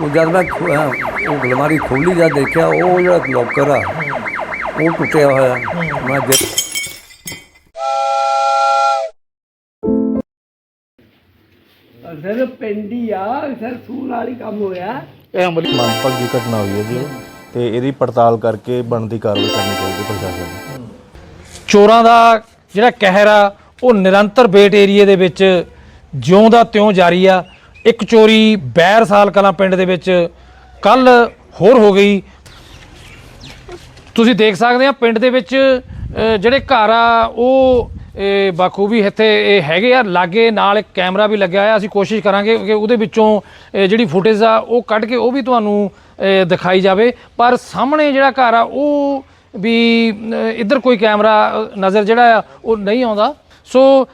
ਉਹ ਜਦ ਮੈਂ ਖੋ- ਅਹ ਉਹ ਅਲਮਾਰੀ ਖੋਲੀ ਜਦ ਦੇਖਿਆ ਉਹ ਜਿਹੜਾ ਲੋਕਰ ਆ ਉਹ ਟੁੱਟਿਆ ਹੋਇਆ। ਮੈਂ ਦੇਖ ਸਰ ਪਿੰਡੀ ਆ ਸਰ ਸੂਲ ਵਾਲੀ ਕੰਮ ਹੋਇਆ। ਇਹ ਅਮਲੀ ਮੰਦਭਾਗੀ ਘਟਨਾ ਹੋਈ ਹੈ ਜੀ। ਤੇ ਇਹਦੀ ਪੜਤਾਲ ਕਰਕੇ ਬਣਦੀ ਕਾਰਵਾਈ ਕਰਨੀ ਚਾਹੀਦੀ ਪ੍ਰਸ਼ਾਸਨ ਨੂੰ। ਚੋਰਾਂ ਦਾ ਜਿਹੜਾ ਕਹਿਰ ਆ ਉਹ ਨਿਰੰਤਰ ਬੇਟ ਏਰੀਏ ਦੇ ਵਿੱਚ ਜਿਉਂ ਦਾ ਤਿਉਂ ਜਾਰੀ ਆ। ਇੱਕ ਚੋਰੀ ਬੈਰ ਸਾਲ ਕਲਾਂ ਪਿੰਡ ਦੇ ਵਿੱਚ ਕੱਲ ਹੋਰ ਹੋ ਗਈ। ਤੁਸੀਂ ਦੇਖ ਸਕਦੇ ਆ ਪਿੰਡ ਦੇ ਵਿੱਚ ਜਿਹੜੇ ਘਰ ਆ, ਉਹ ਇਹ ਬਾਖੂਬੀ ਇੱਥੇ ਇਹ ਹੈਗੇ ਆ। ਲਾਗੇ ਨਾਲ ਇੱਕ ਕੈਮਰਾ ਵੀ ਲੱਗਿਆ ਹੋਇਆ, ਅਸੀਂ ਕੋਸ਼ਿਸ਼ ਕਰਾਂਗੇ ਕਿ ਉਹਦੇ ਵਿੱਚੋਂ ਜਿਹੜੀ ਫੁਟੇਜ ਆ, ਉਹ ਕੱਢ ਕੇ ਉਹ ਵੀ ਤੁਹਾਨੂੰ ਦਿਖਾਈ ਜਾਵੇ। ਪਰ ਸਾਹਮਣੇ ਜਿਹੜਾ ਘਰ ਆ, ਉਹ ਵੀ ਇੱਧਰ ਕੋਈ ਕੈਮਰਾ ਨਜ਼ਰ ਜਿਹੜਾ ਆ, ਉਹ ਨਹੀਂ ਆਉਂਦਾ। ਸੋ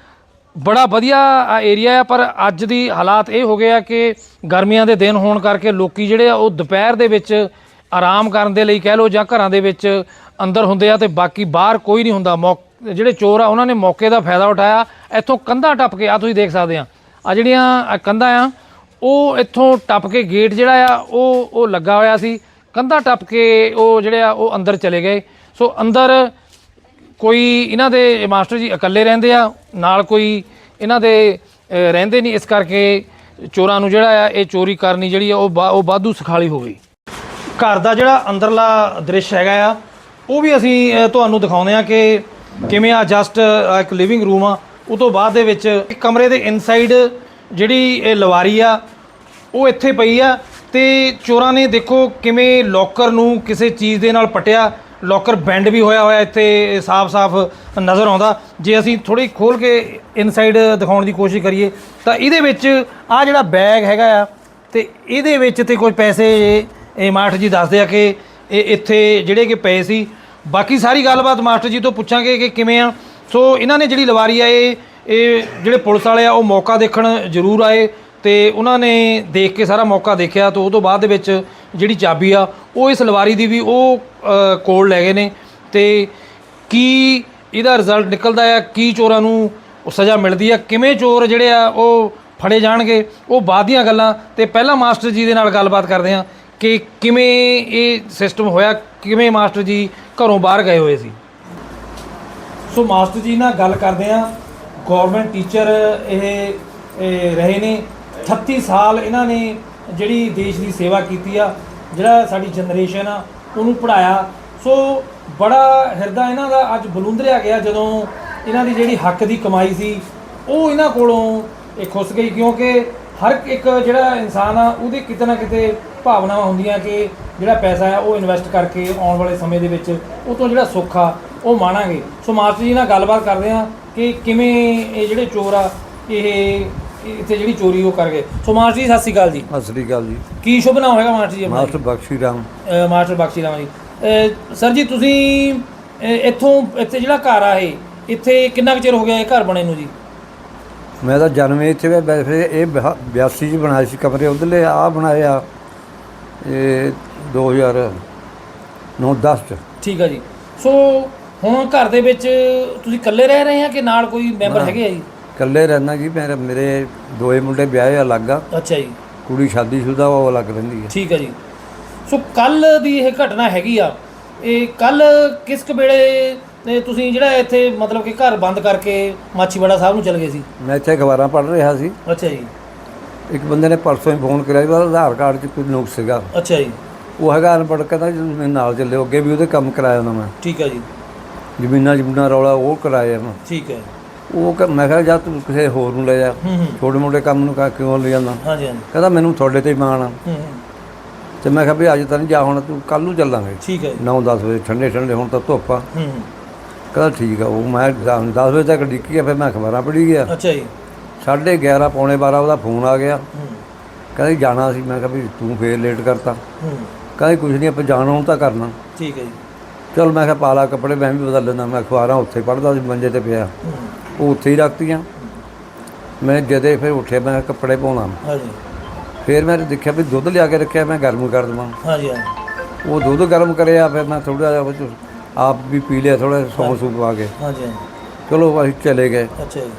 ਬੜਾ ਵਧੀਆ ਏਰੀਆ ਆ, ਪਰ ਅੱਜ ਦੀ ਹਾਲਾਤ ਇਹ ਹੋ ਗਏ ਆ ਕਿ ਗਰਮੀਆਂ ਦੇ ਦਿਨ ਹੋਣ ਕਰਕੇ ਲੋਕੀ ਜਿਹੜੇ ਆ, ਉਹ ਦੁਪਹਿਰ ਦੇ ਵਿੱਚ ਆਰਾਮ ਕਰਨ ਦੇ ਲਈ ਕਹਿ ਲਓ ਜਾਂ ਘਰਾਂ ਦੇ ਵਿੱਚ ਅੰਦਰ ਹੁੰਦੇ ਆ ਤੇ ਬਾਕੀ ਬਾਹਰ ਕੋਈ ਨਹੀਂ ਹੁੰਦਾ। ਮੌ- ਜਿਹੜੇ ਚੋਰ ਆ, ਉਹਨਾਂ ਨੇ ਮੌਕੇ ਦਾ ਫਾਇਦਾ ਉਠਾਇਆ। ਇੱਥੋਂ ਕੰਧਾਂ ਟੱਪ ਕੇ ਆ ਤੁਸੀਂ ਦੇਖ ਸਕਦੇ ਆ। ਆ ਜਿਹੜੀਆਂ ਕੰਧਾਂ ਆ, ਉਹ ਇੱਥੋਂ ਟੱਪ ਕੇ ਗੇਟ ਜਿਹੜਾ ਆ, ਉਹ ਉਹ ਲੱਗਾ ਹੋਇਆ ਸੀ। ਕੰਧਾਂ ਟੱਪ ਕੇ ਉਹ ਜਿਹੜੇ ਆ, ਉਹ ਅੰਦਰ ਚਲੇ ਗਏ। ਸੋ ਅੰਦਰ ਕੋਈ ਇਹਨਾਂ ਦੇ ਮਾਸਟਰ ਜੀ ਇਕੱਲੇ ਰਹਿੰਦੇ ਆ, ਨਾਲ ਕੋਈ ਇਹਨਾਂ ਦੇ ਰਹਿੰਦੇ ਨਹੀਂ, ਇਸ ਕਰਕੇ ਚੋਰਾਂ ਨੂੰ ਜਿਹੜਾ ਆ, ਇਹ ਚੋਰੀ ਕਰਨੀ ਜਿਹੜੀ ਆ, ਉਹ ਬਾ- ਉਹ ਵਾਧੂ ਸਖਾਲੀ ਹੋ ਗਈ। ਘਰ ਦਾ ਜਿਹੜਾ ਅੰਦਰਲਾ ਦ੍ਰਿਸ਼ ਹੈਗਾ ਆ, ਉਹ ਵੀ ਅਸੀਂ ਤੁਹਾਨੂੰ ਦਿਖਾਉਂਦੇ ਆ ਕਿ ਕਿਵੇਂ ਆ ਜਸਟ ਇੱਕ ਲਿਵਿੰਗ ਰੂਮ ਆ, ਉਹ ਤੋਂ ਬਾਅਦ ਦੇ ਵਿੱਚ ਇੱਕ ਕਮਰੇ ਦੇ ਇਨਸਾਈਡ ਜਿਹੜੀ ਇਹ ਲਵਾਰੀ ਆ, ਉਹ ਇੱਥੇ ਪਈ ਆ ਤੇ ਚੋਰਾਂ ਨੇ ਦੇਖੋ ਕਿਵੇਂ ਲੋਕਰ ਨੂੰ ਕਿਸੇ ਚੀਜ਼ ਦੇ ਨਾਲ ਪਟਿਆ ਲੋਕਰ ਬੈਂਡ ਵੀ ਹੋਇਆ ਹੋਇਆ ਇੱਥੇ ਸਾਫ਼-ਸਾਫ਼ ਨਜ਼ਰ ਆਉਂਦਾ। ਜੇ ਅਸੀਂ ਥੋੜੀ ਖੋਲ ਕੇ ਇਨਸਾਈਡ ਦਿਖਾਉਣ ਦੀ ਕੋਸ਼ਿਸ਼ ਕਰੀਏ, ਤਾਂ ਇਹਦੇ ਵਿੱਚ ਆ ਜਿਹੜਾ ਬੈਗ ਹੈਗਾ ਆ, ਤੇ ਇਹਦੇ ਵਿੱਚ ਤੇ ਕੁਝ ਪੈਸੇ ਇਹ ਮਾਸਟਰ ਜੀ ਦੱਸਦੇ ਆ ਕਿ ਇਹ ਇੱਥੇ ਜਿਹੜੇ ਕਿ ਪਏ ਸੀ। ਬਾਕੀ ਸਾਰੀ ਗੱਲਬਾਤ ਮਾਸਟਰ ਜੀ ਤੋਂ ਪੁੱਛਾਂਗੇ ਕਿ ਕਿਵੇਂ ਆ। ਸੋ ਇਹਨਾਂ ਨੇ ਜਿਹੜੀ ਲਵਾਰੀ ਆ, ਇਹ ਇਹ ਜਿਹੜੇ ਪੁਲਿਸ ਵਾਲੇ ਆ, ਉਹ ਮੌਕਾ ਦੇਖਣ ਜ਼ਰੂਰ ਆਏ ਤੇ ਉਹਨਾਂ ਨੇ ਦੇਖ ਕੇ ਸਾਰਾ ਮੌਕਾ ਦੇਖਿਆ, ਤੇ ਉਹ ਤੋਂ ਬਾਅਦ ਦੇ ਵਿੱਚ ਜਿਹੜੀ ਚਾਬੀ ਆ, ਉਹ ਇਸ ਲਵਾਰੀ ਦੀ ਵੀ ਉਹ ਕੋਲ ਲੈ ਗਏ ਨੇ ਤੇ ਕੀ ਇਹਦਾ ਰਿਜ਼ਲਟ ਨਿਕਲਦਾ ਆ, ਕੀ ਚੋਰਾਂ ਨੂੰ ਸਜ਼ਾ ਮਿਲਦੀ ਆ, ਕਿਵੇਂ ਚੋਰ ਜਿਹੜੇ ਆ ਉਹ ਫੜੇ ਜਾਣਗੇ, ਉਹ ਬਾਅਦ ਦੀਆਂ ਗੱਲਾਂ ਤੇ ਪਹਿਲਾਂ ਮਾਸਟਰ ਜੀ ਦੇ ਨਾਲ ਗੱਲਬਾਤ ਕਰਦੇ ਆ ਕਿ ਕਿਵੇਂ ਇਹ ਸਿਸਟਮ ਹੋਇਆ, ਕਿਵੇਂ ਮਾਸਟਰ ਜੀ ਘਰੋਂ ਬਾਹਰ ਗਏ ਹੋਏ ਸੀ। ਸੋ ਮਾਸਟਰ ਜੀ ਨਾਲ ਗੱਲ ਕਰਦੇ ਆ ਗਵਰਨਮੈਂਟ ਟੀਚਰ ਇਹ ਰਹੇ ਨੇ 36 ਸਾਲ ਇਹਨਾਂ ਨੇ ਜਿਹੜੀ ਦੇਸ਼ ਦੀ ਸੇਵਾ ਕੀਤੀ ਆ, ਜਿਹੜਾ ਸਾਡੀ ਜਨਰੇਸ਼ਨ ਆ, ਉਹਨੂੰ ਪੜਾਇਆ ਸੋ ਬੜਾ ਹਿਰਦਾ ਇਹਨਾਂ ਦਾ ਅੱਜ ਬਲੁੰਦਰਿਆ ਗਿਆ ਜਦੋਂ ਇਹਨਾਂ ਦੀ ਜਿਹੜੀ ਹੱਕ ਦੀ ਕਮਾਈ ਸੀ, ਉਹ ਇਹਨਾਂ ਕੋਲੋਂ ਇਹ ਖੁੱਸ ਗਈ ਕਿਉਂਕਿ ਹਰ ਇੱਕ ਜਿਹੜਾ ਇਨਸਾਨ ਆ, ਉਹਦੇ ਕਿਤੇ ਨਾ ਕਿਤੇ ਭਾਵਨਾਵਾਂ ਹੁੰਦੀਆਂ ਕਿ ਜਿਹੜਾ ਪੈਸਾ ਆ, ਉਹ ਇਨਵੈਸਟ ਕਰਕੇ ਆਉਣ ਵਾਲੇ ਸਮੇਂ ਦੇ ਵਿੱਚ ਉਹ ਤੋਂ ਜਿਹੜਾ ਸੁੱਖ ਆ, ਉਹ ਮਾਣਾਂਗੇ। ਸੋ ਮਾਸਟਰ ਜੀ ਨਾਲ ਗੱਲਬਾਤ ਕਰਦੇ ਆ ਕਿ ਕਿਵੇਂ ਇਹ ਜਿਹੜੇ ਚੋਰ ਆ ਇਹ ਇਹ ਇੱਥੇ ਜਿਹੜੀ ਚੋਰੀ ਉਹ ਕਰ ਗਏ। ਸੋ ਮਾਸਟਰ ਜੀ ਸਤਿ ਸ਼੍ਰੀ ਅਕਾਲ ਜੀ। ਸਤਿ ਸ੍ਰੀ ਅਕਾਲ ਜੀ। ਕੀ ਸ਼ੁਭ ਨਾਮ ਹੋਏਗਾ ਮਾਸਟਰ ਜੀ ਆਪਣਾ ਮਾਸਟਰ ਬਖਸ਼ੀ ਰਾਮ। ਅਹ ਮਾਸਟਰ ਬਖਸ਼ੀ ਰਾਮ ਜੀ। ਅਹ ਸਰ ਜੀ ਤੁਸੀਂ ਅਹ ਇੱਥੋਂ ਇੱਥੇ ਜਿਹੜਾ ਘਰ ਆ ਇਹ ਇੱਥੇ ਕਿੰਨਾ ਕੁ ਚਿਰ ਹੋ ਗਿਆ ਇਹ ਘਰ ਬਣੇ ਨੂੰ ਜੀ? ਮੈਂ ਤਾਂ ਜਨਮ ਇੱਥੇ ਵੇ ਵੈਸੇ ਇਹ 82 ਚ ਬਣਾਏ ਸੀ ਕਮਰੇ ਉਧਰਲੇ ਆ ਬਣਾਇਆ ਇਹ 2009 10 ਚ। ਠੀਕ ਆ ਜੀ। ਸੋ ਹੁਣ ਘਰ ਦੇ ਵਿੱਚ ਤੁਸੀਂ ਇਕੱਲੇ ਰਹਿ ਰਹੇ ਆ ਕਿ ਨਾਲ ਕੋਈ ਮੈਂਬਰ ਹੈਗੇ ਆ ਜੀ? ਇਕੱਲੇ ਰਹਿਣਾ ਜੀ ਮੇਰੇ ਮੇਰੇ ਦੋਏ ਮੁੰਡੇ ਵਿਆਹੇ ਅਲੱਗ ਆ। ਅੱਛਾ ਜੀ। ਕੁੜੀ ਸ਼ਾਦੀशुदा ਉਹ ਅਲੱਗ ਰਹਿੰਦੀ ਹੈ ਠੀਕ ਹੈ ਜੀ। ਸੋ ਕੱਲ ਦੀ ਇਹ ਘਟਨਾ ਹੈਗੀ ਆ ਇਹ ਕੱਲ ਕਿਸ ਕੁ ਵੇਲੇ ਇਹ ਤੁਸੀਂ ਜਿਹੜਾ ਇੱਥੇ ਮਤਲਬ ਕਿ ਘਰ ਬੰਦ ਕਰਕੇ ਮਾਛੀਵਾੜਾ ਸਾਹਿਬ ਨੂੰ ਚਲ ਗਏ ਸੀ? ਮੈਂ ਇੱਥੇ ਅਖਬਾਰਾਂ ਪੜ੍ਹ ਰਿਹਾ ਸੀ। ਅੱਛਾ ਜੀ। ਇੱਕ ਬੰਦੇ ਨੇ ਪਰਸੋਂ ਹੀ ਫੋਨ ਕਰਿਆ ਉਹਦਾ ਆਧਾਰ ਕਾਰਡ 'ਚ ਕੋਈ ਨੁਕਸ ਸੀਗਾ। ਅੱਛਾ ਜੀ। ਉਹ ਹੈਗਾ ਅਨਪੜ੍ਹ ਕਹਿੰਦਾ ਜੀ ਤੁਸੀਂ ਮੇਰੇ ਨਾਲ ਚੱਲਿਓ ਅੱਗੇ ਵੀ ਉਹਦੇ ਕੰਮ ਕਰਾਇਆ ਉਹਨਾਂ ਮੈਂ। ਠੀਕ ਹੈ ਜੀ। ਜ਼ਮੀਨਾਂ ਜ਼ਮੀਨਾਂ ਰੌਲਾ ਉਹ ਕਰਾਇਆ ਮੈਂ। ਠੀਕ ਹੈ ਉਹ ਕ- ਮੈਂ ਕਿਹਾ ਜਾ ਤੂੰ ਕਿਸੇ ਹੋਰ ਨੂੰ ਲੈ ਜਾ ਹੂੰ ਹੂੰ। ਛੋਟੇ ਮੋਟੇ ਕੰਮ ਨੂੰ ਕਾ ਕਿਉਂ ਲੈ ਜਾਂਦਾ? ਹਾਂਜੀ ਹਾਂਜੀ। ਕਹਿੰਦਾ ਮੈਨੂੰ ਤੁਹਾਡੇ ਤੇ ਹੀ ਮਾਣ ਆ। ਹੂੰ ਹੂੰ। ਤੇ ਮੈਂ ਕਿਹਾ ਵੀ ਅੱਜ ਤਾਂ ਨਹੀਂ ਜਾ ਹੁਣ ਤੂੰ ਕੱਲ ਨੂੰ ਚੱਲਾਂਗੇ। ਠੀਕ ਹੈ ਜੀ। 9-10 ਵਜੇ ਠੰਡੇ ਠੰਡੇ ਹੁਣ ਤਾਂ ਧੁੱਪ ਆ। ਹੂੰ ਹੂੰ। ਕਹਿੰਦਾ ਠੀਕ ਆ ਉਹ ਮੈਂ 10 ਵਜੇ ਤੱਕ ਡਿੱਕੀ ਆ ਫਿਰ ਮੈਂ ਅਖਬਾਰਾਂ ਪੜ੍ਹੀ ਗਿਆ। ਅੱਛਾ ਜੀ। ਸਾਢੇ 11 ਪੌਣੇ 12 ਉਹਦਾ ਫੋਨ ਆ ਗਿਆ। ਹੂੰ। ਕਹਿੰਦਾ ਜੀ ਜਾਣਾ ਸੀ ਮੈਂ ਕਿਹਾ ਵੀ ਤੂੰ ਫੇਰ ਲੇਟ ਕਰਤਾ। ਹੂੰ। ਕਹਿੰਦਾ ਕੁਝ ਨਹੀਂ ਆਪਾਂ ਜਾਣਾ ਹੁਣ ਤਾਂ ਕਰਨਾ। ਠੀਕ ਹੈ ਜੀ। ਚਲ ਮੈਂ ਕਿਹਾ ਪਾ ਲਾ ਕੱਪੜੇ ਮੈਂ ਵੀ ਬਦਲ ਲੈਂਦਾ ਮੈਂ ਅਖਬਾਰਾਂ ਉੱਥੇ ਪੜ੍ਹਦਾ ਸੀ ਮੰਜੇ ਤੇ ਪਿਆ। ਹੂੰ। ਉਹ ਉੱਥੇ ਹੀ ਰੱਖਤੀਆਂ। ਮੈਂ ਜਦੇ ਫਿਰ ਉੱਠਿਆ ਮੈਂ ਕੱਪੜੇ ਪਾਉਣਾ। ਹਾਂਜੀ। ਫਿਰ ਮੈਂ ਦੇਖਿਆ ਵੀ ਦੁੱਧ ਲਿਆ ਕੇ ਰੱਖਿਆ ਮੈਂ ਗਰਮ ਕਰ ਦਵਾਂ। ਹਾਂਜੀ ਹਾਂਜੀ। ਉਹ ਦੁੱਧ ਗਰਮ ਕਰਿਆ ਫਿਰ ਮੈਂ ਥੋੜਾ ਜਿਹਾ ਉਹ 'ਚ ਆਪ ਵੀ ਪੀ ਲਿਆ ਥੋੜਾ ਸੌਂ ਸੂਪ ਪਾ ਕੇ। ਹਾਂਜੀ ਚਲੋ ਅਸੀਂ ਚਲੇ ਗਏ। ਅੱਛਾ ਜੀ।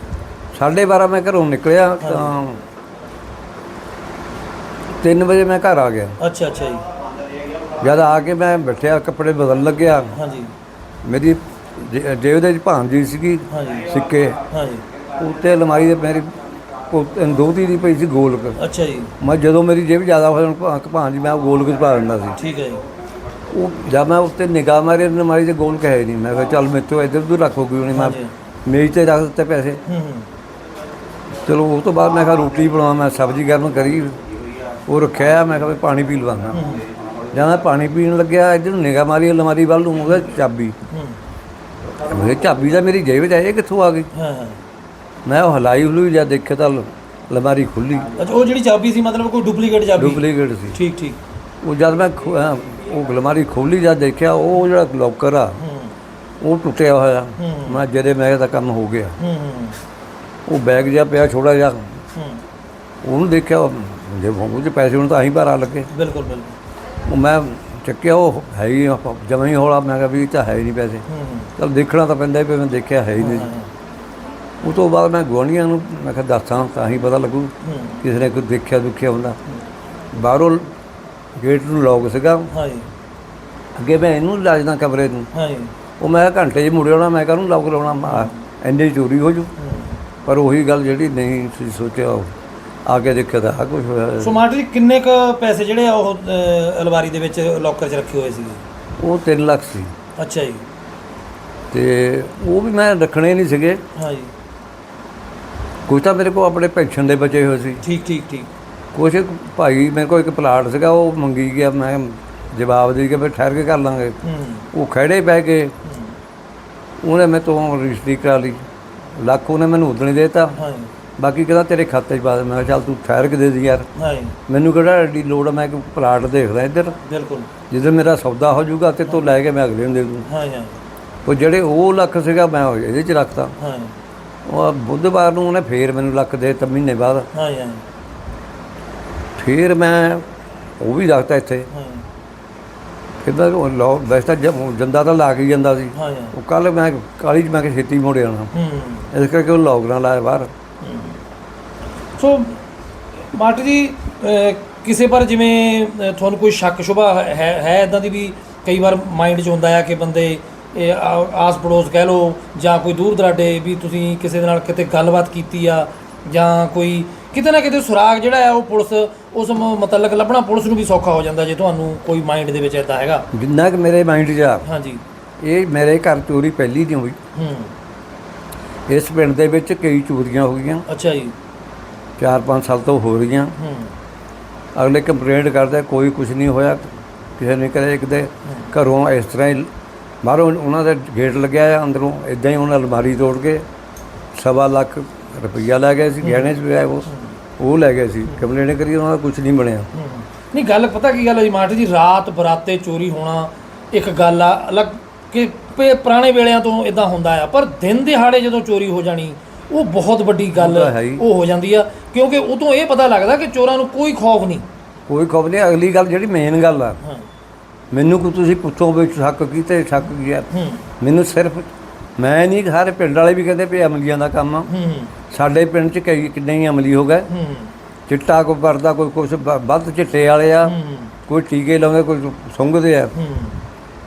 ਸਾਢੇ 12 ਮੈਂ ਘਰੋਂ ਨਿਕਲਿਆ ਤਾਂ 3 ਵਜੇ ਮੈਂ ਘਰ ਆ ਗਿਆ। ਅੱਛਾ ਅੱਛਾ ਜੀ। ਜਦ ਆ ਕੇ ਮੈਂ ਬੈਠਿਆ ਕੱਪੜੇ ਬਦਲਣ ਲੱਗਿਆ। ਹਾਂਜੀ। ਮੇਰੀ ਜੇ- ਜੇਬ ਦੇ ਵਿੱਚ ਭਾਂਜੀ ਸੀਗੀ ਹਾਂਜੀ। ਸਿੱਕੇ। ਹਾਂਜੀ। ਉੱਤੇ ਅਲਮਾਰੀ ਦੇ ਮੇਰੀ ਉਹ ਦੋਤੀ ਦੀ ਪਈ ਸੀ ਗੋਲਕ। ਅੱਛਾ ਜੀ। ਮੈਂ ਜਦੋਂ ਮੇਰੀ ਜੇਬ ਜ਼ਿਆਦਾ ਹੋ ਜਾਣ ਭਾਂਜੀ ਮੈਂ ਉਹ ਗੋਲਕ ਚ ਪਾ ਦਿੰਦਾ ਸੀ। ਠੀਕ ਹੈ ਜੀ। ਉਹ ਜਦ ਮੈਂ ਉੱਤੇ ਨਿਗਾਹ ਮਾਰੀ ਅਲਮਾਰੀ ਤੇ ਗੋਲਕ ਹੈ ਹੀ ਨਹੀਂ। ਮੈਂ ਕਿਹਾ ਚੱਲ ਮੇਰੇ ਤੋਂ ਇੱਧਰ ਉੱਧਰ ਰੱਖੋਗੀ ਉਹਨੇ। ਮੈਂ ਹਾਂਜੀ। ਮੇਜ਼ ਤੇ ਰੱਖ ਦਿੱਤੇ ਪੈਸੇ। ਹੂੰ ਹੂੰ। ਚਲੋ ਉਸ ਤੋਂ ਬਾਅਦ ਮੈਂ ਕਿਹਾ ਰੋਟੀ ਬਣਾਵਾਂ ਮੈਂ ਸਬਜ਼ੀ ਗਰਮ ਕਰੀ। ਉਹ ਰੱਖਿਆ ਮੈਂ ਕਿਹਾ ਵੀ ਪਾਣੀ ਪੀ ਲਵਾਂਗਾ ਜਦ ਮੈਂ ਪਾਣੀ ਪੀਣ ਲੱਗਿਆ ਇੱਧਰ ਨੂੰ ਨਿਗਾਹ ਮਾਰੀ ਅਲਮਾਰੀ ਵੱਲ ਨੂੰ ਉਹਦਾ ਚਾਬੀ। ਹੂੰ ਕਿਹਾ ਚਾਬੀ ਤਾਂ ਮੇਰੀ ਜੇਬ 'ਚ ਇਹ ਕਿੱਥੋਂ ਆ ਗਈ? ਹਾਂ ਹਾਂ। ਮੈਂ ਉਹ ਹਲਾਈ ਹਲੂਈ ਜਦ ਦੇਖਿਆ ਤਾਂ ਅਲਮਾਰੀ ਖੁੱਲੀ ਅੱਛਾ ਉਹ ਜਿਹੜੀ ਚਾਬੀ ਸੀ ਮਤਲਬ ਕੋਈ ਡੁਪਲੀਕੇਟ ਚਾਬੀ? ਡੁਪਲੀਕੇਟ ਸੀ। ਠੀਕ ਠੀਕ। ਉਹ ਜਦ ਮੈਂ ਖੋ- ਅਹ ਉਹ ਅਲਮਾਰੀ ਖੋਲੀ ਜਦ ਦੇਖਿਆ ਉਹ ਜਿਹੜਾ ਲੋਕਰ ਆ ਹੂੰ। ਉਹ ਟੁੱਟਿਆ ਹੋਇਆ। ਹੂੰ। ਮੈਂ ਜਦੇ ਮੈਂ ਤਾਂ ਕੰਮ ਹੋ ਗਿਆ। ਹੂੰ ਹੂੰ ਉਹ ਬੈਗ ਜਿਹਾ ਪਿਆ ਛੋੜਾ ਜਿਹਾ। ਹੂੰ। ਉਹਨੂੰ ਦੇਖਿਆ ਜੇ 'ਚ ਪੈਸੇ ਹੁਣ ਤਾਂ ਆਹੀਂ ਭਰਾ ਲੱਗੇ। ਬਿਲਕੁਲ ਬਿਲਕੁਲ। ਉਹ ਮੈਂ ਚੱਕਿਆ ਉਹ ਹੈ ਹੀ ਜਮਾਂ ਹੀ ਹੌਲਾ ਮੈਂ ਕਿਹਾ ਵੀ ਇਹ ਤਾਂ ਹੈ ਹੀ ਨਹੀਂ ਪੈਸੇ। ਚਲ ਦੇਖਣਾ ਤਾਂ ਪੈਂਦਾ ਹੀ ਪਰ ਮੈਂ ਦੇਖਿਆ ਹੈ ਹੀ ਨਹੀਂ। ਉਹ ਤੋਂ ਬਾਅਦ ਮੈਂ ਗੁਆਂਢੀਆਂ ਨੂੰ ਮੈਂ ਕਿਹਾ ਦੱਸਾਂ ਤਾਂ ਹੀ ਪਤਾ ਲੱਗੂ ਕਿਸੇ ਨੇ ਕੋਈ ਦੇਖਿਆ ਦੁੱਖਿਆ ਹੁੰਦਾ। ਬਾਹਰੋਂ ਗੇਟ ਨੂੰ ਲੋਕ ਸੀਗਾ। ਅੱਗੇ ਮੈਂ ਇਹਨੂੰ ਲਾਜਦਾ ਕਮਰੇ ਨੂੰ। ਉਹ ਮੈਂ ਕਿਹਾ ਘੰਟੇ 'ਚ ਮੁੜ ਆਉਣਾ ਮੈਂ ਕਾਹਨੂੰ ਲੋਕ ਲਾਉਣਾ ਇੰਨੀ ਚੋਰੀ ਹੋ ਜੂ। ਪਰ ਉਹੀ ਗੱਲ ਜਿਹੜੀ ਨਹੀਂ ਸੀ ਸੋਚਿਆ ਆ ਕੇ ਦੇਖਿਆ ਤਾਂ ਆ ਕੁਝ ਹੋਇਆ। ਸੋ ਮਾਸਟਰ ਜੀ ਕਿੰਨੇ ਕ ਪੈਸੇ ਜਿਹੜੇ ਆ ਉਹ ਅ, ਅਲਮਾਰੀ ਦੇ ਵਿੱਚ ਲੋਕਰ 'ਚ ਰੱਖੇ ਹੋਏ ਸੀਗੇ? ਉਹ 3 ਲੱਖ ਸੀ। ਅੱਛਾ ਜੀ। ਤੇ ਉਹ ਵੀ ਮੈਂ ਰੱਖਣੇ ਨਹੀਂ ਸੀਗੇ। ਹਾਂ ਜੀ। ਕੁਝ ਤਾਂ ਮੇਰੇ ਕੋਲ ਆਪਣੇ ਪੈਨਸ਼ਨ ਦੇ ਬਚੇ ਹੋਏ ਸੀ। ਠੀਕ ਠੀਕ ਠੀਕ। ਕੁਛ ਭਾਈ ਮੇਰੇ ਕੋਲ ਇੱਕ ਪਲਾਟ ਸੀਗਾ ਉਹ ਮੰਗੀ ਗਿਆ ਮੈਂ ਜਵਾਬ ਦੇ ਕੇ ਫਿਰ ਠਹਿਰ ਕੇ ਕਰ ਲਾਂਗੇ। ਹੂੰ। ਉਹ ਖੜੇ ਬਹਿ ਕੇ ਉਹਨੇ ਮੇਰੇ ਤੋਂ ਰਜਿਸਟਰੀ ਕਰਾ ਲਈ। ਲੱਖ ਉਹਨੇ ਮੈਨੂੰ ਉਦਣੇ ਦੇਤਾ। ਹਾਂ ਜੀ। ਬਾਕੀ ਕਹਿੰਦਾ ਤੇਰੇ ਖਾਤੇ 'ਚ ਪਾ ਦੇ। ਮੈਂ ਕਿਹਾ ਚੱਲ ਤੂੰ ਠਹਿਰ ਕੇ ਦੇ ਦੀ ਯਾਰ। ਹਾਂ ਜੀ ਮੈਨੂੰ ਕਿਹੜਾ ਐਡੀ ਲੋੜ ਆ ਮੈਂ ਕਿ ਪਲਾਟ ਦੇਖਦਾ ਇੱਧਰ। ਬਿਲਕੁਲ। ਜਦੋਂ ਮੇਰਾ ਸੌਦਾ ਹੋ ਜਾਊਗਾ ਤੇ ਤੂੰ ਲੈ ਕੇ ਮੈਂ ਅਗਲੇ ਨੂੰ ਦੇ ਦੂੰ। ਹਾਂ ਜੀ ਉਹ ਜਿਹੜੇ ਉਹ ਲੱਖ ਸੀਗਾ ਮੈਂ ਉਹ ਇਹਦੇ 'ਚ ਰੱਖਤਾ। ਹਾਂ। ਜੀ ਉਹ ਬੁੱਧਵਾਰ ਨੂੰ ਉਹਨੇ ਫੇਰ ਮੈਨੂੰ ਲੱਖ ਦੇ ਦਿੱਤਾ ਮਹੀਨੇ ਬਾਅਦ। ਹਾਂ ਜੀ ਹਾਂ। ਜੀ ਫੇਰ ਮੈਂ ਉਹ ਵੀ ਰੱਖਤਾ ਇੱਥੇ। ਹਾਂ। ਜੀ ਫਿਰ ਮੈਂ ਉਹ ਲੋ ਵੈਸੇ ਤਾਂ ਜ- ਜੰਦਾ ਤਾਂ ਲਾ ਕੇ ਹੀ ਜਾਂਦਾ ਸੀ। ਹਾਂ ਜੀ ਉਹ ਕੱਲ ਮੈਂ ਕਾਲੀ 'ਚ ਮੈਂ ਕਿ ਛੇਤੀ ਮੋੜ ਆਉਣਾ। ਹੂੰ। ਇਸ ਕਰਕੇ ਉਹ ਲੋਕਡਾਊਨ ਲਾਇਆ ਬਾਹਰ। ਸੋ ਮਾਸਟਰ ਜੀ ਕਿਸੇ ਪਰ ਜਿਵੇਂ ਤੁਹਾਨੂੰ ਕੋਈ ਸ਼ੱਕ ਸ਼ੁਬਾ ਹੈ ਹੈ ਇਦਾਂ ਦੀ ਵੀ ਕਈ ਵਾਰ ਮਾਈਂਡ 'ਚ ਹੁੰਦਾ ਆ ਕਿ ਬੰਦੇ ਇਹ ਆਸ ਪੜੋਸ ਕਹਿ ਲੋ ਜਾਂ ਕੋਈ ਦੂਰ ਦਰਾਡੇ ਵੀ ਤੁਸੀਂ ਕਿਸੇ ਦੇ ਨਾਲ ਕਿਤੇ ਗੱਲਬਾਤ ਕੀਤੀ ਆ ਜਾਂ ਕੋਈ ਕਿਤੇ ਨਾ ਕਿਤੇ ਸੁਰਾਗ ਜਿਹੜਾ ਆ ਉਹ ਪੁਲਿਸ ਉਸ ਮ- ਮੁਤਲਕ ਲੱਭਣਾ ਪੁਲਿਸ ਨੂੰ ਵੀ ਸੌਖਾ ਹੋ ਜਾਂਦਾ ਜੇ ਤੁਹਾਨੂੰ ਕੋਈ ਮਾਈਂਡ ਦੇ ਵਿੱਚ ਇਦਾਂ ਹੈਗਾ। ਜਿੰਨਾ ਕਿ ਮੇਰੇ ਮਾਈਂਡ 'ਚ ਆ ਹਾਂਜੀ। ਇਹ ਮੇਰੇ ਘਰ ਚੋਰੀ ਪਹਿਲੀ ਨਹੀਂ ਹੋਈ। ਹੂੰ। ਇਸ ਪਿੰਡ ਦੇ ਵਿੱਚ ਕਈ ਚੋਰੀਆਂ ਹੋ ਗਈਆਂ। ਅੱਛਾ ਜੀ। 4-5 ਸਾਲ ਤੋਂ ਹੋ ਰਹੀਆਂ। ਅਗਲੇ ਕੰਪਲੇਂਟ ਕਰਦੇ, ਕੋਈ ਕੁਝ ਨਹੀਂ ਹੋਇਆ, ਕਿਸੇ ਨੇ ਕਰੇ ਕਿਤੇ ਘਰੋਂ ਇਸ ਤਰ੍ਹਾਂ ਹੀ ਬਾਹਰੋਂ ਉਹਨਾਂ ਦੇ ਗੇਟ ਲੱਗਿਆ ਆ, ਅੰਦਰੋਂ ਇਦਾਂ ਹੀ ਉਹਨਾਂ ਅਲਮਾਰੀ ਤੋੜ ਕੇ ਸਵਾ ਲੱਖ ਰੁਪਈਆ ਲੈ ਗਏ ਸੀ, ਗਹਿਣੇ ਚ ਵੀ ਉਹ ਉਹ ਲੈ ਗਏ ਸੀ। ਕੰਪਲੇਂਟ ਕਰੀ, ਉਹਨਾਂ ਦਾ ਕੁਝ ਨਹੀਂ ਬਣਿਆ। ਨਹੀਂ, ਗੱਲ ਪਤਾ ਕੀ ਗੱਲ ਹੈ ਜੀ ਮਾਸਟਰ ਜੀ, ਰਾਤ ਬਰਾਤੇ ਚੋਰੀ ਹੋਣਾ ਇੱਕ ਗੱਲ ਆ, ਅਲੱਗ ਕਿ ਪੁਰਾਣੇ ਵੇਲਿਆਂ ਤੋਂ ਇਦਾਂ ਹੁੰਦਾ ਆ, ਪਰ ਦਿਨ ਦਿਹਾੜੇ ਜਦੋਂ ਚੋਰੀ ਹੋ ਜਾਣੀ ਉਹ ਬਹੁਤ ਵੱਡੀ ਗੱਲ ਉਹ ਤਾਂ ਹੈ ਹੀ। ਉਹ ਹੋ ਜਾਂਦੀ ਆ ਕਿਉਂਕਿ ਉਦੋਂ ਇਹ ਪਤਾ ਲੱਗਦਾ ਕਿ ਚੋਰਾਂ ਨੂੰ ਕੋਈ ਖੌਫ ਨਹੀਂ। ਕੋਈ ਖਬਰ ਨਹੀਂ ਅਗਲੀ ਗੱਲ ਜਿਹੜੀ ਮੇਨ ਗੱਲ ਆ। ਹਾਂ। ਮੈਨੂੰ ਕੋਈ ਤੁਸੀਂ ਪੁੱਛੋ ਵੀ ਸ਼ੱਕ ਕੀਤੇ ਸ਼ੱਕ ਗਿਆ ਹੂੰ। ਮੈਨੂੰ ਸਿਰਫ ਮੈਂ ਨਹੀਂ ਸਾਰੇ ਪਿੰਡ ਵਾਲੇ ਵੀ ਕਹਿੰਦੇ ਵੀ ਅਮਲੀਆਂ ਦਾ ਕੰਮ ਆ। ਹੂੰ ਸਾਡੇ ਪਿੰਡ 'ਚ ਕਈ ਕਿੰਨੇ ਹੀ ਅਮਲੀ ਹੋ ਗਏ। ਹੂੰ ਚਿੱਟਾ ਕੋਈ ਵਰਦਾ ਕੋਈ ਕੁਛ ਵ- ਵੱਧ ਚਿੱਟੇ ਵਾਲੇ ਆ। ਹੂੰ ਕੋਈ ਟੀਕੇ ਲਾਉਂਦੇ ਕੋਈ ਸੁੰਘਦੇ ਆ। ਹੂੰ।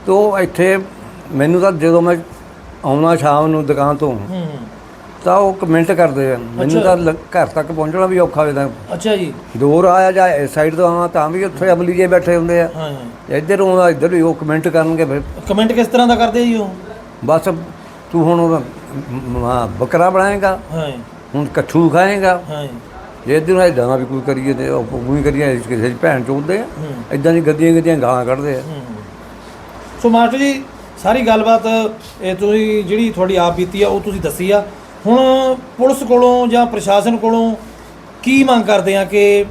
ਤੋ ਇੱਥੇ ਮੈਨੂੰ ਤਾਂ ਜਦੋਂ ਮੈਂ ਆਉਣਾ ਸ਼ਾਮ ਨੂੰ ਦੁਕਾਨ ਤੋਂ ਹੂੰ। ਤਾਂ ਉਹ ਕਮੈਂਟ ਕਰਦੇ ਆ। ਮੈਨੂੰ ਤਾਂ ਲ- ਘਰ ਤੱਕ ਪਹੁੰਚਣਾ ਵੀ ਔਖਾ ਹੋ ਜਾਂਦਾ ਅੱਛਾ ਜੀ। ਦੂਰ ਆਇਆ ਜਾਂ ਇਸ ਸਾਈਡ ਤੋਂ ਆਵਾਂ ਤਾਂ ਵੀ ਉੱਥੇ ਅਮਲੀ ਜੇ ਬੈਠੇ ਹੁੰਦੇ ਆ। ਹਾਂ ਹਾਂ। ਇੱਧਰ ਆਉਂਦਾ ਇੱਧਰ ਵੀ ਉਹ ਕਮੈਂਟ ਕਰਨਗੇ ਫਿਰ। ਕਮੈਂਟ ਕਿਸ ਤਰ੍ਹਾਂ ਦਾ ਕਰਦੇ ਜੀ ਉਹ? ਬਸ ਤੂੰ ਹੁਣ ਉਹਦਾ ਮ- ਮ- ਬੱਕਰਾ ਬਣਾਏਗਾ। ਹਾਂ। ਹੁਣ ਕੱਛੂ ਖਾਏਗਾ। ਹਾਂ। ਜੇ ਇੱਧਰ ਨੂੰ ਇਦਾਂ ਵੀ ਕੋਈ ਕਰੀਏ ਤੇ ਉਹ ਵੀ ਕਰੀਏ ਕਿਸੇ ਦੀ ਭੈਣ ਚੋਦਦੇ ਆ। ਹੂੰ। ਇਦਾਂ ਦੀ ਗੱਦੀਆਂ ਗੱਦੀਆਂ ਗਾਲਾਂ ਕੱਢਦੇ ਆ। ਸੋ ਮਾਸਟਰ ਜੀ ਸਾਰੀ ਗੱਲਬਾਤ ਇਹ ਤੁਸੀਂ ਜਿਹੜੀ ਤੁਹਾਡੀ ਆਪ ਬੀਤੀ ਆ ਉਹ ਤੁਸੀਂ ਦੱਸੀ ਆ। ਹੁਣ ਪੁਲਿਸ ਕੋਲੋਂ ਜਾਂ ਪ੍ਰਸ਼ਾਸਨ ਕੋਲੋਂ ਕੀ ਮੰਗ ਕਰਦੇ ਆ ਕਿ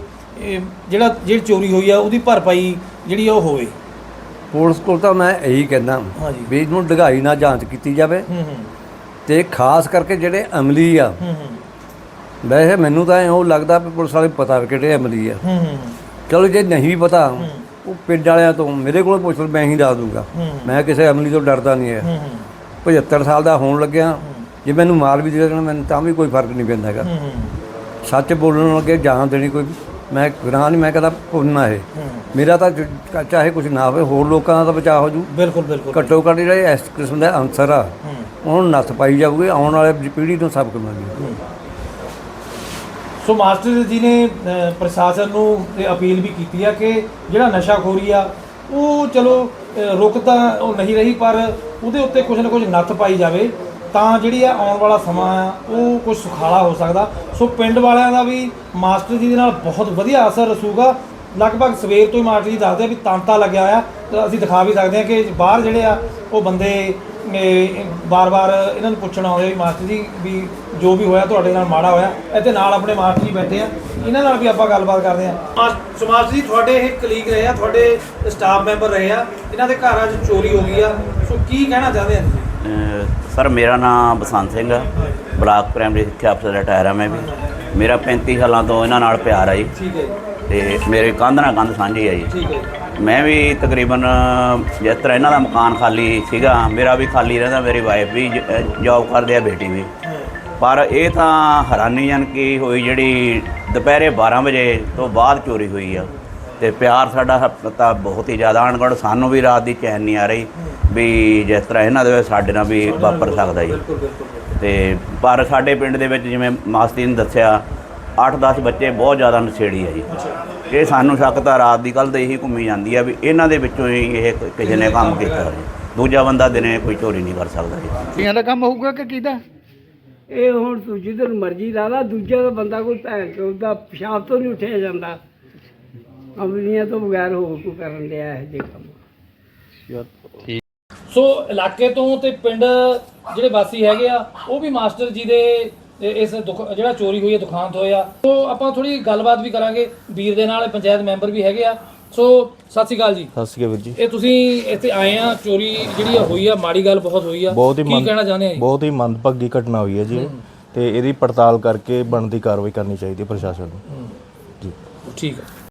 ਜਿਹੜਾ ਜਿਹੜੀ ਚੋਰੀ ਹੋਈ ਆ ਉਹਦੀ ਭਰਪਾਈ ਜਿਹੜੀ ਉਹ ਹੋਵੇ? ਪੁਲਿਸ ਕੋਲ ਤਾਂ ਮੈਂ ਇਹੀ ਕਹਿੰਦਾ ਵੀ ਇਹਨੂੰ ਡਗਾਈ ਨਾਲ ਜਾਂਚ ਕੀਤੀ ਜਾਵੇ। ਹੂੰ ਹੂੰ। ਤੇ ਖਾਸ ਕਰਕੇ ਜਿਹੜੇ ਅਮਲੀ ਆ। ਹੂੰ ਹੂੰ। ਵੈਸੇ ਮੈਨੂੰ ਤਾਂ ਇਉਂ ਲੱਗਦਾ ਵੀ ਪੁਲਿਸ ਵਾਲੇ ਪਤਾ ਵੀ ਕਿਹੜੇ ਅਮਲੀ ਆ। ਹੂੰ ਹੂੰ। ਚਲੋ ਜੇ ਨਹੀਂ ਵੀ ਪਤਾ ਉਹ ਪਿੰਡ ਵਾਲਿਆਂ ਤੋਂ ਮੇਰੇ ਕੋਲ ਪੁੱਛ ਲਓ ਮੈਂ ਹੀ ਦੱਸ ਦੂੰਗਾ। ਮੈਂ ਕਿਸੇ ਅਮਲੀ ਤੋਂ ਡਰਦਾ ਨਹੀਂ ਹੂੰ 75 ਸਾਲ ਦਾ ਹੋਣ ਲੱਗਿਆ। ਜੇ ਮੈਨੂੰ ਮਾਰ ਵੀ ਦੇ ਦੇਣਾ ਮੈਨੂੰ ਤਾਂ ਵੀ ਕੋਈ ਫ਼ਰਕ ਨਹੀਂ ਪੈਂਦਾ ਹੈਗਾ। ਸੱਚ ਬੋਲਣ ਲੱਗੇ ਜਾਨ ਦੇਣੀ ਕੋਈ ਮੈਂ ਗੁਨਾਹ ਨਹੀਂ ਮੈਂ ਕਹਿੰਦਾ ਪੁੰਨ ਹੈ। ਮੇਰਾ ਤਾਂ ਚਾਹੇ ਕੁਝ ਨਾ ਹੋਵੇ ਹੋਰ ਲੋਕਾਂ ਦਾ ਤਾਂ ਬਚਾਅ ਹੋ ਜੂ। ਬਿਲਕੁਲ ਬਿਲਕੁਲ। ਘੱਟੋ ਘੱਟ ਜਿਹੜੇ ਇਸ ਕਿਸਮ ਦੇ ਅਨਸਰ ਆ ਉਹਨਾਂ ਨੂੰ ਨੱਥ ਪਾਈ ਜਾਊਗੀ ਆਉਣ ਵਾਲੇ ਪੀੜ੍ਹੀ ਨੂੰ ਸਬਕ ਮਿਲੂ ਸੋ ਮਾਸਟਰ ਜੀ ਨੇ ਪ੍ਰਸ਼ਾਸਨ ਨੂੰ ਅਪੀਲ ਵੀ ਕੀਤੀ ਆ ਕਿ ਜਿਹੜਾ ਨਸ਼ਾਖੋਰੀ ਆ ਉਹ ਚਲੋ ਰੁਕ ਤਾਂ ਉਹ ਨਹੀਂ ਰਹੀ ਪਰ ਉਹਦੇ ਉੱਤੇ ਕੁਝ ਨਾ ਕੁਝ ਨੱਥ ਪਾਈ ਜਾਵੇ। ਤਾਂ ਜਿਹੜੀ ਆ ਆਉਣ ਵਾਲਾ ਸਮਾਂ ਆ, ਉਹ ਕੁਝ ਸੁਖਾਲਾ ਹੋ ਸਕਦਾ। ਸੋ ਪਿੰਡ ਵਾਲਿਆਂ ਦਾ ਵੀ ਮਾਸਟਰ ਜੀ ਦੇ ਨਾਲ ਬਹੁਤ ਵਧੀਆ ਅਸਰ ਰਸੂਗਾ। ਲਗਭਗ ਸਵੇਰ ਤੋਂ ਹੀ ਮਾਸਟਰ ਜੀ ਦੱਸਦੇ ਆ ਵੀ ਤਾਂਤਾ ਲੱਗਿਆ ਹੋਇਆ। ਤਾਂ ਅਸੀਂ ਦਿਖਾ ਵੀ ਸਕਦੇ ਆ ਕਿ ਬਾਹਰ ਜਿਹੜੇ ਆ, ਉਹ ਬੰਦੇ ਬਾਰ-ਬਾਰ ਇਹਨਾਂ ਨੂੰ ਪੁੱਛਣਾ ਆਉਂਦੇ ਵੀ ਮਾਸਟਰ ਜੀ ਵੀ ਜੋ ਵੀ ਹੋਇਆ ਤੁਹਾਡੇ ਨਾਲ ਮਾੜਾ ਹੋਇਆ। ਇੱਥੇ ਨਾਲ ਆਪਣੇ ਮਾਸਟਰ ਜੀ ਬੈਠੇ ਆ। ਇਹਨਾਂ ਨਾਲ ਵੀ ਆਪਾਂ ਗੱਲਬਾਤ ਕਰਦੇ ਆ। ਸੋ ਮਾਸਟਰ ਜੀ, ਤੁਹਾਡੇ ਇਹ ਕਲੀਗ ਰਹੇ ਆ, ਤੁਹਾਡੇ ਸਟਾਫ ਮੈਂਬਰ ਰਹੇ ਆ। ਇਹਨਾਂ ਦੇ ਘਰਾਂ 'ਚ ਚੋਰੀ ਹੋ ਗਈ ਆ। ਸੋ ਕੀ ਕਹਿਣਾ ਚਾਹੁੰਦੇ ਆ? ਸਰ ਮੇਰਾ ਨਾਮ ਬਸੰਤ ਸਿੰਘ ਆ। ਬਲਾਕ ਪ੍ਰਾਇਮਰੀ ਸਿੱਖਿਆ ਅਫਸਰ ਰਿਟਾਇਰ ਆ ਮੈਂ ਵੀ। ਮੇਰਾ 35 ਸਾਲਾਂ ਤੋਂ ਇਹਨਾਂ ਨਾਲ ਪਿਆਰ ਆ ਜੀ। ਠੀਕ ਹੈ ਤੇ ਮੇਰੇ ਕੰਧ ਨਾਲ ਕੰਧ ਸਾਂਝੀ ਆ ਜੀ। ਠੀਕ ਹੈ ਜੀ, ਮੈਂ ਵੀ ਤਕਰੀਬਨ ਜਿਸ ਤਰ੍ਹਾਂ ਇਹਨਾਂ ਦਾ ਮਕਾਨ ਖਾਲੀ ਸੀਗਾ ਮੇਰਾ ਵੀ ਖਾਲੀ ਰਹਿੰਦਾ ਮੇਰੀ ਵਾਈਫ ਵੀ ਜੌਬ ਕਰਦੇ ਆ ਬੇਟੀ ਵੀ। ਪਰ ਇਹ ਤਾਂ ਹੈਰਾਨੀਜਨਕ ਹੋਈ ਜਿਹੜੀ ਦੁਪਹਿਰੇ 12 ਵਜੇ ਤੋਂ ਬਾਅਦ ਚੋਰੀ ਹੋਈ ਆ। ਤੇ ਪਿਆਰ ਸਾਡਾ ਤਾਂ ਬਹੁਤ ਹੀ ਜ਼ਿਆਦਾ। ਅਣਗੜ ਸਾਨੂੰ ਵੀ ਰਾਤ ਦੀ ਚੈਨ ਨਹੀਂ ਆ ਰਹੀ ਵੀ ਜਿਸ ਤਰ੍ਹਾਂ ਇਹਨਾਂ ਦੇ ਵਿੱਚ ਸਾਡੇ ਨਾਲ ਵੀ ਵਾਪਰ ਸਕਦਾ ਜੀ। ਤੇ ਪਰ ਸਾਡੇ ਪਿੰਡ ਦੇ ਵਿੱਚ ਜਿਵੇਂ ਮਾਸਤੀ ਨੇ ਦੱਸਿਆ 8-10 ਬੱਚੇ ਬਹੁਤ ਜ਼ਿਆਦਾ ਨਸ਼ੇੜੀ ਆ ਜੀ। ਇਹ ਸਾਨੂੰ ਸ਼ੱਕ ਤਾਂ ਰਾਤ ਦੀ ਕੱਲ ਤੇ ਇਹੀ ਘੁੰਮੀ ਜਾਂਦੀ ਆ ਵੀ ਇਹਨਾਂ ਦੇ ਵਿੱਚੋਂ ਹੀ ਇਹ ਕਿਸੇ ਨੇ ਕੰਮ ਕੀਤਾ ਜੀ ਦੂਜਾ ਬੰਦਾ ਦਿਨੇ ਕੋਈ ਚੋਰੀ ਨਹੀਂ ਕਰ ਸਕਦਾ ਜੀ। ਇਹਨਾਂ ਦਾ ਕੰਮ ਹੋਊਗਾ ਕਿ ਕਿਹਦਾ? ਇਹ ਹੁਣ ਤੂੰ ਜਿੱਧਰ ਮਰਜ਼ੀ ਲਾ ਲਾ ਦੂਜਾ ਬੰਦਾ ਕੋਈ ਭੈਣ ਚੋਦ ਦਾ ਪਿਸ਼ਾਬ ਤੋਂ ਨਹੀਂ ਉੱਠਿਆ ਜਾਂਦਾ। ਅਮਲੀਆਂ ਤੋਂ ਬਗੈਰ ਹੋਰ ਕੋਈ ਕਰਨ ਡਿਆ ਇਹ ਜੇ ਕੰਮ। ਸੋ ਇਲਾਕੇ ਤੋਂ ਤੇ ਪਿੰਡ ਜਿਹੜੇ ਵਾਸੀ ਹੈਗੇ ਆ ਉਹ ਵੀ ਮਾਸਟਰ ਜੀ ਦੇ ਇਹ- ਇਸ ਦੁੱਖ ਜਿਹੜਾ ਚੋਰੀ ਹੋਈ ਹੈ ਦੁਖਾਂਤ ਹੋਇਆ ਸੋ ਆਪਾਂ ਥੋੜੀ ਗੱਲਬਾਤ ਵੀ ਕਰਾਂਗੇ। ਵੀਰ ਦੇ ਨਾਲ ਪੰਚਾਇਤ ਮੈਂਬਰ ਵੀ ਹੈਗੇ ਆ। ਸੋ ਸਤਿ ਸ਼੍ਰੀ ਅਕਾਲ ਜੀ। ਸਤਿ ਸ਼੍ਰੀ ਅਕਾਲ ਵੀਰ ਜੀ। ਇਹ ਤੁਸੀਂ ਇੱਥੇ ਆਏ ਆ ਚੋਰੀ ਜਿਹੜੀ ਆ ਹੋਈ ਆ ਮਾੜੀ ਗੱਲ ਬਹੁਤ ਹੋਈ ਆ। ਬਹੁਤ ਹੀ ਕੀ ਮੰਦ- ਕਹਿਣਾ ਚਾਹੁੰਦੇ ਆ ਜੀ? ਬਹੁਤ ਹੀ ਮੰਦਭਾਗੀ ਘਟਨਾ ਹੋਈ ਹੈ ਜੀ। ਇਹ। ਤੇ ਇਹਦੀ ਪੜਤਾਲ ਕਰਕੇ ਬਣਦੀ ਕਾਰਵਾਈ ਕਰਨੀ ਚਾਹੀਦੀ ਹੈ ਪ੍ਰਸ਼ਾਸਨ ਨੂੰ। ਜੀ। ਠੀਕ ਹੈ